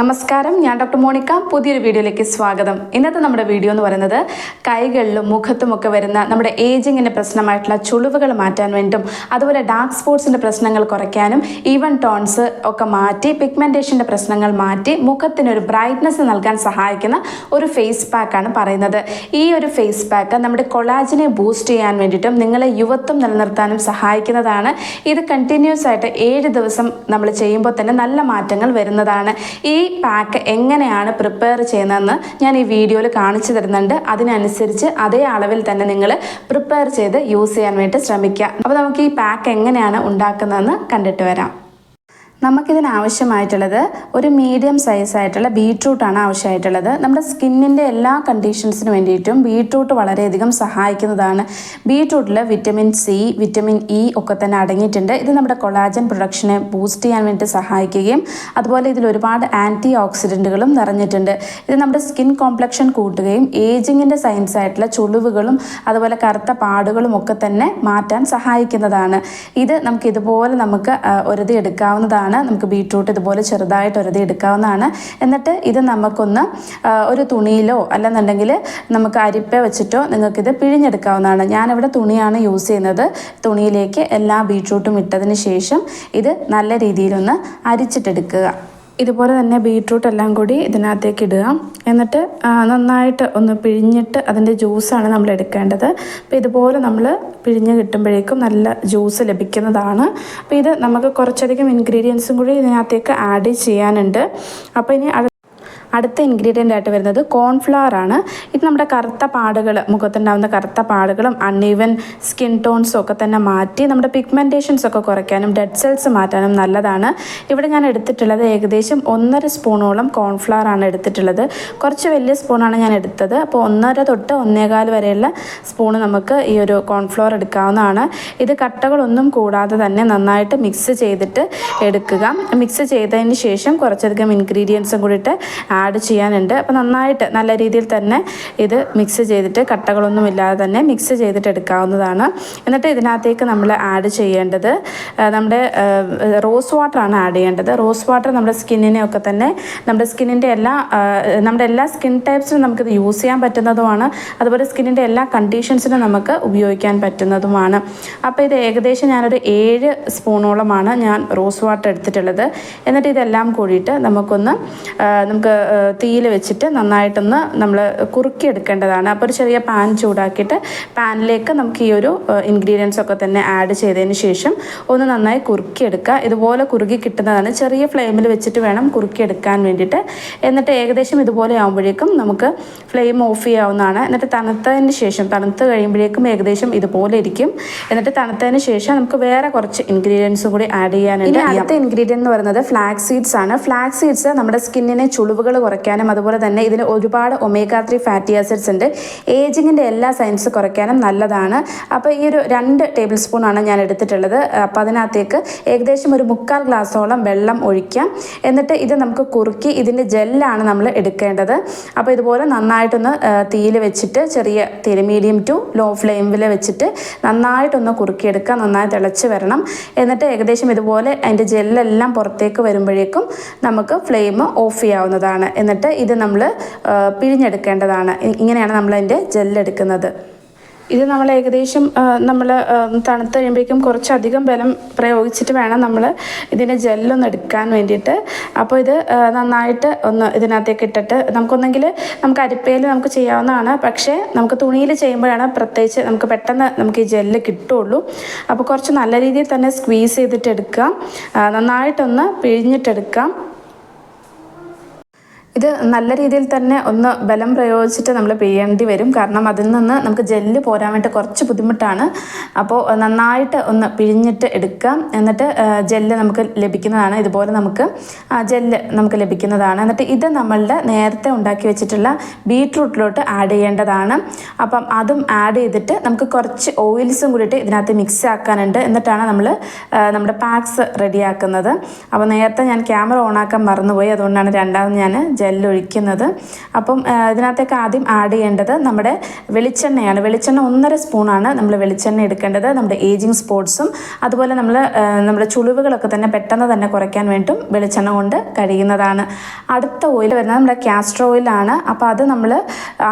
നമസ്കാരം. ഞാൻ doctor Monica. പുതിയൊരു വീഡിയോയിലേക്ക് സ്വാഗതം. ഇന്നത്തെ നമ്മുടെ വീഡിയോ എന്ന് പറയുന്നത് കൈകളിലും മുഖത്തുമൊക്കെ വരുന്ന നമ്മുടെ ഏജിങ്ങിന്റെ പ്രശ്നമായിട്ടുള്ള ചുളിവുകൾ മാറ്റാൻ വേണ്ടും അതുപോലെ ഡാർക്ക് സ്പോട്സിന്റെ പ്രശ്നങ്ങൾ കുറയ്ക്കാനും ഈവൻ ടോൺസ് ഒക്കെ മാറ്റി പിഗ്മെന്റേഷന്റെ പ്രശ്നങ്ങൾ മാറ്റി മുഖത്തിനൊരു ബ്രൈറ്റ്നസ് നൽകാൻ സഹായിക്കുന്ന ഒരു ഫേസ് പാക്കാണ് പറയുന്നത്. ഈ ഒരു ഫേസ് പാക്ക് നമ്മുടെ കൊളാജിനെ ബൂസ്റ്റ് ചെയ്യാൻ വേണ്ടിയിട്ടും നിങ്ങളെ യുവത്വം നിലനിർത്താനും സഹായിക്കുന്നതാണ്. ഇത് കണ്ടിന്യൂസ് ആയിട്ട് ഏഴ് ദിവസം നമ്മൾ ചെയ്യുമ്പോൾ തന്നെ നല്ല മാറ്റങ്ങൾ വരുന്നതാണ്. ഈ പാക്ക് എങ്ങനെയാണ് പ്രിപ്പയർ ചെയ്യുന്നതെന്ന് ഞാൻ ഈ വീഡിയോയിൽ കാണിച്ചു തരുന്നുണ്ട്. അതിനനുസരിച്ച് അതേ അളവിൽ തന്നെ നിങ്ങൾ പ്രിപ്പയർ ചെയ്ത് യൂസ് ചെയ്യാൻ വേണ്ടി ശ്രമിക്കുക. അപ്പോൾ നമുക്ക് ഈ പാക്ക് എങ്ങനെയാണ് ഉണ്ടാക്കുന്നതെന്ന് കണ്ടിട്ട് വരാം. നമുക്കിതിന് ആവശ്യമായിട്ടുള്ളത് ഒരു മീഡിയം സൈസ് ആയിട്ടുള്ള ബീട്രൂട്ടാണ് ആവശ്യമായിട്ടുള്ളത്. നമ്മുടെ സ്കിന്നിന്റെ എല്ലാ കണ്ടീഷൻസിന് വേണ്ടിയിട്ടും ബീട്രൂട്ട് വളരെയധികം സഹായിക്കുന്നതാണ്. ബീട്രൂട്ടിൽ വിറ്റമിൻ സി വിറ്റമിൻ ഇ ഒക്കെ തന്നെ അടങ്ങിയിട്ടുണ്ട്. ഇത് നമ്മുടെ കൊളാജൻ പ്രൊഡക്ഷനെ ബൂസ്റ്റ് ചെയ്യാൻ വേണ്ടി സഹായിക്കുകയും അതുപോലെ ഇതിൽ ഒരുപാട് ആന്റി ഓക്സിഡന്റുകളും നിറഞ്ഞിട്ടുണ്ട്. ഇത് നമ്മുടെ സ്കിൻ കോംപ്ലക്ഷൻ കൂട്ടുകയും ഏജിങ്ങിന്റെ സയൻസ് ആയിട്ടുള്ള ചുളിവുകളും അതുപോലെ കറുത്ത പാടുകളും ഒക്കെ തന്നെ മാറ്റാൻ സഹായിക്കുന്നതാണ്. ഇത് നമുക്ക് ഇതുപോലെ നമുക്ക് ഒരുതി എടുക്കാവുന്നതാണ്. നമുക്ക് ബീട്രൂട്ട് ഇതുപോലെ ചെറുതായിട്ട് ഒരുതി എടുക്കാവുന്നതാണ്. എന്നിട്ട് ഇത് നമുക്കൊന്ന് ഒരു തുണിയിലോ അല്ലെന്നുണ്ടെങ്കിൽ നമുക്ക് അരിപ്പ വെച്ചിട്ടോ നിങ്ങൾക്കിത് പിഴിഞ്ഞെടുക്കാവുന്നതാണ്. ഞാനിവിടെ തുണിയാണ് യൂസ് ചെയ്യുന്നത്. തുണിയിലേക്ക് എല്ലാ ബീട്രൂട്ടും ഇട്ടതിന് ശേഷം ഇത് നല്ല രീതിയിലൊന്ന് അരിച്ചിട്ടെടുക്കുക. ഇതുപോലെ തന്നെ ബീട്രൂട്ട് എല്ലാം കൂടി ഇതിനകത്തേക്ക് ഇടുക. എന്നിട്ട് നന്നായിട്ട് ഒന്ന് പിഴിഞ്ഞിട്ട് അതിന്റെ ജ്യൂസാണ് നമ്മൾ എടുക്കേണ്ടത്. അപ്പോൾ ഇതുപോലെ നമ്മൾ പിഴിഞ്ഞ് കിട്ടുമ്പോഴേക്കും നല്ല ജ്യൂസ് ലഭിക്കുന്നതാണ്. അപ്പോൾ ഇത് നമുക്ക് കുറച്ചധികം ഇൻഗ്രീഡിയൻസും കൂടി ഇതിനകത്തേക്ക് ആഡ് ചെയ്യാനുണ്ട്. അപ്പോൾ ഇനി അടുത്ത ഇൻഗ്രീഡിയന്റ് ആയിട്ട് വരുന്നത് കോൺഫ്ലവർ ആണ്. ഇത് നമ്മുടെ കറുത്ത പാടുകൾ മുഖത്തുണ്ടാകുന്ന കറുത്ത പാടുകളും അൺഈവൻ സ്കിൻ ടോൺസും ഒക്കെ തന്നെ മാറ്റി നമ്മുടെ പിഗ്മെന്റേഷൻസ് ഒക്കെ കുറയ്ക്കാനും ഡെഡ് സെൽസ് മാറ്റാനും നല്ലതാണ്. ഇവിടെ ഞാൻ എടുത്തിട്ടുള്ളത് ഏകദേശം ഒന്നര സ്പൂണോളം കോൺഫ്ലവർ ആണ് എടുത്തിട്ടുള്ളത്. കുറച്ച് വലിയ സ്പൂണാണ് ഞാൻ എടുത്തത്. അപ്പോൾ ഒന്നര തൊട്ട് ഒന്നേകാൽ വരെയുള്ള സ്പൂണ് നമുക്ക് ഈ ഒരു കോൺഫ്ലവർ എടുക്കാവുന്നതാണ്. ഇത് കട്ടകളൊന്നും കൂടാതെ തന്നെ നന്നായിട്ട് മിക്സ് ചെയ്തിട്ട് എടുക്കുക. മിക്സ് ചെയ്തതിന് ശേഷം കുറച്ചധികം ഇൻഗ്രീഡിയൻസും കൂടിയിട്ട് ആഡ് ചെയ്യാനുണ്ട്. അപ്പോൾ നന്നായിട്ട് നല്ല രീതിയിൽ തന്നെ ഇത് മിക്സ് ചെയ്തിട്ട് കട്ടകളൊന്നും ഇല്ലാതെ തന്നെ മിക്സ് ചെയ്തിട്ട് എടുക്കാവുന്നതാണ്. എന്നിട്ട് ഇതിനകത്തേക്ക് നമ്മൾ ആഡ് ചെയ്യേണ്ടത് നമ്മുടെ റോസ് വാട്ടറാണ് ആഡ് ചെയ്യേണ്ടത്. റോസ് വാട്ടർ നമ്മുടെ സ്കിന്നിനെ ഒക്കെ തന്നെ നമ്മുടെ സ്കിന്നിന്റെ എല്ലാ നമ്മുടെ എല്ലാ സ്കിൻ ടൈപ്സിനും നമുക്കിത് യൂസ് ചെയ്യാൻ പറ്റുന്നതുമാണ്. അതുപോലെ സ്കിന്നിന്റെ എല്ലാ കണ്ടീഷൻസിനും നമുക്ക് ഉപയോഗിക്കാൻ പറ്റുന്നതുമാണ്. അപ്പോൾ ഇത് ഏകദേശം ഞാനൊരു ഏഴ് സ്പൂണോളമാണ് ഞാൻ റോസ് വാട്ടർ എടുത്തിട്ടുള്ളത്. എന്നിട്ട് ഇതെല്ലാം കൂടിയിട്ട് നമുക്കൊന്ന് നമുക്ക് തീയിൽ വെച്ചിട്ട് നന്നായിട്ടൊന്ന് നമ്മൾ കുറുക്കി എടുക്കേണ്ടതാണ് അപ്പോൾ ഒരു ചെറിയ പാൻ ചൂടാക്കിയിട്ട് പാനിലേക്ക് നമുക്ക് ഈ ഒരു ഇൻഗ്രീഡിയൻസ് ഒക്കെ തന്നെ ആഡ് ചെയ്തതിന് ശേഷം ഒന്ന് നന്നായി കുറുക്കിയെടുക്കുക. ഇതുപോലെ കുറുകി കിട്ടുന്നതാണ്. ചെറിയ ഫ്ലെയിമിൽ വെച്ചിട്ട് വേണം കുറുക്കിയെടുക്കാൻ വേണ്ടിയിട്ട്. എന്നിട്ട് ഏകദേശം ഇതുപോലെ ആകുമ്പോഴേക്കും നമുക്ക് ഫ്ലെയിം ഓഫ് ചെയ്യാവുന്നതാണ്. എന്നിട്ട് തണുത്തതിന് ശേഷം തണുത്ത് കഴിയുമ്പോഴേക്കും ഏകദേശം ഇതുപോലെ ഇരിക്കും. എന്നിട്ട് തണുത്തതിന് ശേഷം നമുക്ക് വേറെ കുറച്ച് ഇൻഗ്രീഡിയൻസ് കൂടി ആഡ് ചെയ്യാനുണ്ട്. അടുത്ത ഇൻഗ്രീഡിയന്റ് എന്ന് പറയുന്നത് ഫ്ലാക്സ് സീഡ്സ് ആണ്. ഫ്ലാക്സ് സീഡ്സ് നമ്മുടെ സ്കിന്നിനെ ചുളിവുകൾ കുറയ്ക്കാനും അതുപോലെ തന്നെ ഇതിന് ഒരുപാട് ഒമേഗ ത്രീ ഫാറ്റി ആസിഡ്സ് ഉണ്ട്. ഏജിങ്ങിന്റെ എല്ലാ സയൻസ് കുറയ്ക്കാനും നല്ലതാണ്. അപ്പോൾ ഈ ഒരു രണ്ട് ടേബിൾ സ്പൂണാണ് ഞാൻ എടുത്തിട്ടുള്ളത്. അപ്പോൾ അതിനകത്തേക്ക് ഏകദേശം ഒരു മുക്കാൽ ഗ്ലാസ്സോളം വെള്ളം ഒഴിക്കാം. എന്നിട്ട് ഇത് നമുക്ക് കുറുക്കി ഇതിന്റെ ജെല്ലാണ് നമ്മൾ എടുക്കേണ്ടത്. അപ്പോൾ ഇതുപോലെ നന്നായിട്ടൊന്ന് തീയിൽ വെച്ചിട്ട് ചെറിയ തീയിൽ മീഡിയം ടു ലോ ഫ്ലെയിമിൽ വെച്ചിട്ട് നന്നായിട്ടൊന്ന് കുറുക്കിയെടുക്കുക നന്നായി തിളച്ച് വരണം. എന്നിട്ട് ഏകദേശം ഇതുപോലെ അതിന്റെ ജെല്ലെല്ലാം പുറത്തേക്ക് വരുമ്പോഴേക്കും നമുക്ക് ഫ്ലെയിം ഓഫ് ചെയ്യാവുന്നതാണ്. എന്നിട്ട് ഇത് നമ്മൾ പിഴിഞ്ഞെടുക്കേണ്ടതാണ്. ഇങ്ങനെയാണ് നമ്മൾ അതിന്റെ ജെല്ലെടുക്കുന്നത്. ഇത് നമ്മൾ ഏകദേശം നമ്മൾ തണുത്ത് കഴിയുമ്പോഴേക്കും കുറച്ചധികം ബലം പ്രയോഗിച്ചിട്ട് വേണം നമ്മൾ ഇതിന്റെ ജെല്ലൊന്ന് എടുക്കാൻ വേണ്ടിയിട്ട്. അപ്പോൾ ഇത് നന്നായിട്ട് ഒന്ന് ഇതിനകത്തേക്ക് ഇട്ടിട്ട് നമുക്കൊന്നെങ്കിൽ നമുക്ക് അരിപ്പയിൽ നമുക്ക് ചെയ്യാവുന്നതാണ്. പക്ഷേ നമുക്ക് തുണിയിൽ ചെയ്യുമ്പോഴാണ് പ്രത്യേകിച്ച് നമുക്ക് പെട്ടെന്ന് നമുക്ക് ഈ ജെല്ല് കിട്ടുള്ളൂ. അപ്പോൾ കുറച്ച് നല്ല രീതിയിൽ തന്നെ സ്ക്വീസ് ചെയ്തിട്ട് എടുക്കുക നന്നായിട്ടൊന്ന് പിഴിഞ്ഞിട്ടെടുക്കാം. ഇത് നല്ല രീതിയിൽ തന്നെ ഒന്ന് ബലം പ്രയോഗിച്ചിട്ട് നമ്മൾ പിഴിയേണ്ടി വരും. കാരണം അതിൽ നിന്ന് നമുക്ക് ജെല്ല് പോരാൻ വേണ്ടി കുറച്ച് ബുദ്ധിമുട്ടാണ്. അപ്പോൾ നന്നായിട്ട് ഒന്ന് പിഴിഞ്ഞിട്ട് എടുക്കാം എന്നിട്ട് ജെല്ല് നമുക്ക് ലഭിക്കുന്നതാണ് ഇതുപോലെ നമുക്ക് ജെല്ല് നമുക്ക് ലഭിക്കുന്നതാണ്. എന്നിട്ട് ഇത് നമ്മളുടെ നേരത്തെ ഉണ്ടാക്കി വെച്ചിട്ടുള്ള ബീട്രൂട്ടിലോട്ട് ആഡ് ചെയ്യേണ്ടതാണ്. അപ്പം അതും ആഡ് ചെയ്തിട്ട് നമുക്ക് കുറച്ച് ഓയിൽസും കൂടിയിട്ട് ഇതിനകത്ത് മിക്സ് ആക്കാനുണ്ട്. എന്നിട്ടാണ് നമ്മൾ നമ്മുടെ പാക്സ് റെഡിയാക്കുന്നത് അപ്പോൾ നേരത്തെ ഞാൻ ക്യാമറ ഓണാക്കാൻ മറന്നുപോയി. അതുകൊണ്ടാണ് രണ്ടാമത് ഞാൻ ജെൽ ഒഴിക്കുന്നത്. അപ്പം ഇതിനകത്തേക്ക് ആദ്യം ആഡ് ചെയ്യേണ്ടത് നമ്മുടെ വെളിച്ചെണ്ണയാണ്. വെളിച്ചെണ്ണ ഒന്നര സ്പൂണാണ് നമ്മൾ വെളിച്ചെണ്ണ എടുക്കേണ്ടത്. നമ്മുടെ ഏജിങ് സ്പോട്സും അതുപോലെ നമ്മൾ നമ്മുടെ ചുളിവുകളൊക്കെ തന്നെ പെട്ടെന്ന് തന്നെ കുറയ്ക്കാൻ വേണ്ടിയും വെളിച്ചെണ്ണ കൊണ്ട് കഴിയുന്നതാണ്. അടുത്ത ഓയിൽ വരുന്നത് നമ്മുടെ കാസ്റ്റർ ഓയിലാണ് അപ്പോൾ അത് നമ്മൾ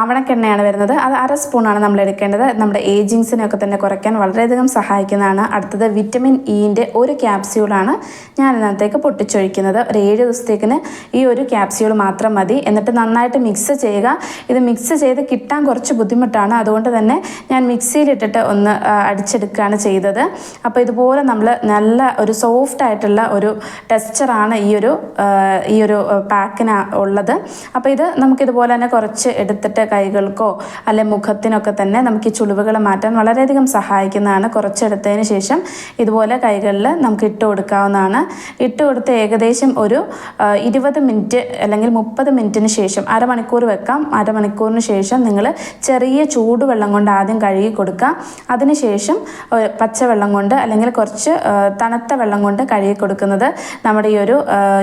ആവണക്കെണ്ണയാണ് വരുന്നത്. അത് അര സ്പൂണാണ് നമ്മൾ എടുക്കേണ്ടത്. നമ്മുടെ ഏജിങ്സിനെയൊക്കെ തന്നെ കുറയ്ക്കാൻ വളരെയധികം സഹായിക്കുന്നതാണ്. അടുത്തത് വിറ്റമിൻ ഇന്റെ ഒരു ക്യാപ്സ്യൂളാണ് ഞാൻ ഇതിനകത്തേക്ക് പൊട്ടിച്ചൊഴിക്കുന്നത്. ഒരു ഏഴ് ദിവസത്തേക്കിന് ഈ ഒരു ക്യാപ്സ്യൂൾ മാത്രം മതി. എന്നിട്ട് നന്നായിട്ട് മിക്സ് ചെയ്യുക. ഇത് മിക്സ് ചെയ്ത് കിട്ടാൻ കുറച്ച് ബുദ്ധിമുട്ടാണ്. അതുകൊണ്ട് തന്നെ ഞാൻ മിക്സിയിലിട്ടിട്ട് ഒന്ന് അടിച്ചെടുക്കുകയാണ് ചെയ്തത്. അപ്പോൾ ഇതുപോലെ നമ്മൾ നല്ല ഒരു സോഫ്റ്റ് ആയിട്ടുള്ള ഒരു ടെക്സ്ചറാണ് ഈ ഒരു ഈ ഒരു പാക്കിന് ഉള്ളത്. അപ്പോൾ ഇത് നമുക്കിതുപോലെ തന്നെ കുറച്ച് എടുത്തിട്ട് കൈകൾക്കോ അല്ലെ മുഖത്തിനൊക്കെ തന്നെ നമുക്ക് ഈ ചുളിവുകൾ മാറ്റാൻ വളരെയധികം സഹായിക്കുന്നതാണ്. കുറച്ചെടുത്തതിന് ശേഷം ഇതുപോലെ കൈകളിൽ നമുക്ക് ഇട്ട് കൊടുക്കാവുന്നതാണ്. ഇട്ട് കൊടുത്ത് ഏകദേശം ഒരു ഇരുപത് മിനിറ്റ് അല്ലെങ്കിൽ മുപ്പത് മിനിറ്റിന് ശേഷം അരമണിക്കൂർ വെക്കാം. അരമണിക്കൂറിന് ശേഷം നിങ്ങൾ ചെറിയ ചൂടുവെള്ളം കൊണ്ട് ആദ്യം കഴുകി കൊടുക്കുക അതിനുശേഷം പച്ചവെള്ളം കൊണ്ട് അല്ലെങ്കിൽ കുറച്ച് തണുത്ത വെള്ളം കൊണ്ട് കഴുകി കൊടുക്കുന്നത് നമ്മുടെ ഈ ഒരു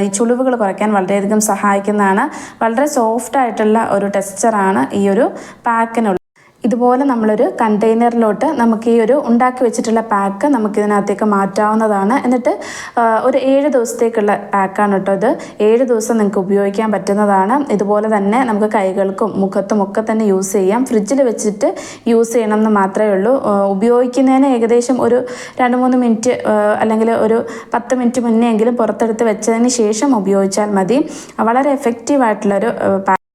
ഈ ചുളിവുകൾ കുറയ്ക്കാൻ വളരെയധികം സഹായിക്കുന്നതാണ്. വളരെ സോഫ്റ്റ് ആയിട്ടുള്ള ഒരു ടെക്സ്ചറാണ് ഈ ഒരു പാക്കിനുള്ളത്. ഇതുപോലെ നമ്മളൊരു കണ്ടെയ്നറിലോട്ട് നമുക്ക് ഈ ഒരു ഉണ്ടാക്കി വെച്ചിട്ടുള്ള പാക്ക് നമുക്ക് ഇതിനകത്തേക്ക് മാറ്റാവുന്നതാണ്. എന്നിട്ട് ഒരു ഏഴ് ദിവസത്തേക്കുള്ള പാക്കാണ് കേട്ടോ ഇത്. ഏഴ് ദിവസം നിങ്ങൾക്ക് ഉപയോഗിക്കാൻ പറ്റുന്നതാണ്. ഇതുപോലെ തന്നെ നമുക്ക് കൈകൾക്കും മുഖത്തും ഒക്കെ തന്നെ യൂസ് ചെയ്യാം. ഫ്രിഡ്ജിൽ വെച്ചിട്ട് യൂസ് ചെയ്യണം എന്ന് മാത്രമേ ഉള്ളൂ. ഉപയോഗിക്കുന്നതിന് ഏകദേശം ഒരു രണ്ട് മൂന്ന് മിനിറ്റ് അല്ലെങ്കിൽ ഒരു പത്ത് മിനിറ്റ് മുന്നേ എങ്കിലും പുറത്തെടുത്ത് വെച്ചതിന് ശേഷം ഉപയോഗിച്ചാൽ മതി. വളരെ എഫക്റ്റീവായിട്ടുള്ളൊരു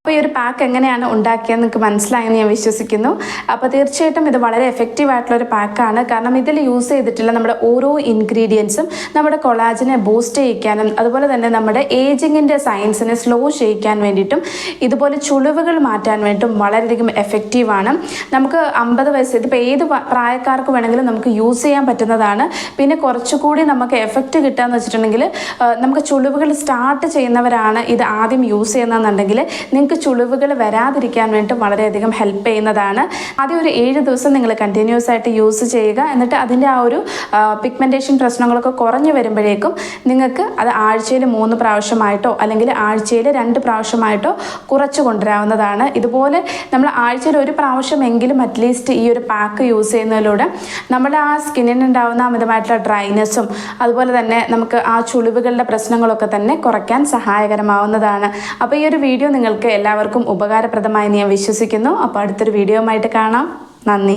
അപ്പോൾ ഈ ഒരു പാക്ക് എങ്ങനെയാണ് ഉണ്ടാക്കിയത് നിങ്ങൾക്ക് മനസ്സിലായെന്ന് ഞാൻ വിശ്വസിക്കുന്നു. അപ്പോൾ തീർച്ചയായിട്ടും ഇത് വളരെ എഫക്റ്റീവ് ആയിട്ടുള്ള ഒരു പാക്കാണ് കാരണം ഇതിൽ യൂസ് ചെയ്തിട്ടുള്ള നമ്മുടെ ഓരോ ഇൻഗ്രീഡിയൻസും നമ്മുടെ കൊളാജിനെ ബൂസ്റ്റ് ചെയ്യിക്കാനും അതുപോലെ തന്നെ നമ്മുടെ ഏജിങ്ങിന്റെ സയൻസിനെ സ്ലോ ചെയ്യിക്കാൻ വേണ്ടിയിട്ടും ഇതുപോലെ ചുളിവുകൾ മാറ്റാൻ വേണ്ടിയിട്ടും വളരെയധികം എഫക്റ്റീവാണ് നമുക്ക് അമ്പത് വയസ്സ് ഇതിപ്പോൾ ഏത് പ്രായക്കാർക്ക് വേണമെങ്കിലും നമുക്ക് യൂസ് ചെയ്യാൻ പറ്റുന്നതാണ്. പിന്നെ കുറച്ചുകൂടി നമുക്ക് എഫക്റ്റ് കിട്ടുക വെച്ചിട്ടുണ്ടെങ്കിൽ നമുക്ക് ചുളിവുകൾ സ്റ്റാർട്ട് ചെയ്യുന്നവരാണ് ഇത് ആദ്യം യൂസ് ചെയ്യുന്നതെന്നുണ്ടെങ്കിൽ നിങ്ങൾക്ക് ചുളിവുകൾ വരാതിരിക്കാൻ വേണ്ടിയിട്ട് വളരെയധികം ഹെൽപ്പ് ചെയ്യുന്നതാണ്. ആദ്യം ഒരു ഏഴ് ദിവസം നിങ്ങൾ കണ്ടിന്യൂസ് ആയിട്ട് യൂസ് ചെയ്യുക. എന്നിട്ട് അതിന്റെ ആ ഒരു പിഗ്മെന്റേഷൻ പ്രശ്നങ്ങളൊക്കെ കുറഞ്ഞു വരുമ്പോഴേക്കും നിങ്ങൾക്ക് അത് ആഴ്ചയിൽ മൂന്ന് പ്രാവശ്യമായിട്ടോ അല്ലെങ്കിൽ ആഴ്ചയിൽ രണ്ട് പ്രാവശ്യമായിട്ടോ കുറച്ച് കൊണ്ടുവരാവുന്നതാണ്. ഇതുപോലെ നമ്മൾ ആഴ്ചയിൽ ഒരു പ്രാവശ്യമെങ്കിലും അറ്റ്ലീസ്റ്റ് ഈ ഒരു പാക്ക് യൂസ് ചെയ്യുന്നതിലൂടെ നമ്മുടെ ആ സ്കിന്നിനുണ്ടാവുന്ന അമിതമായിട്ടുള്ള ഡ്രൈനെസ്സും അതുപോലെ തന്നെ നമുക്ക് ആ ചുളിവുകളുടെ പ്രശ്നങ്ങളൊക്കെ തന്നെ കുറയ്ക്കാൻ സഹായകരമാവുന്നതാണ്. അപ്പോൾ ഈ ഒരു വീഡിയോ നിങ്ങൾക്ക് എല്ലാവർക്കും ഉപകാരപ്രദമായി ഞാൻ വിശ്വസിക്കുന്നു. അപ്പോൾ അടുത്തൊരു വീഡിയോ ആയിട്ട് കാണാം. നന്ദി.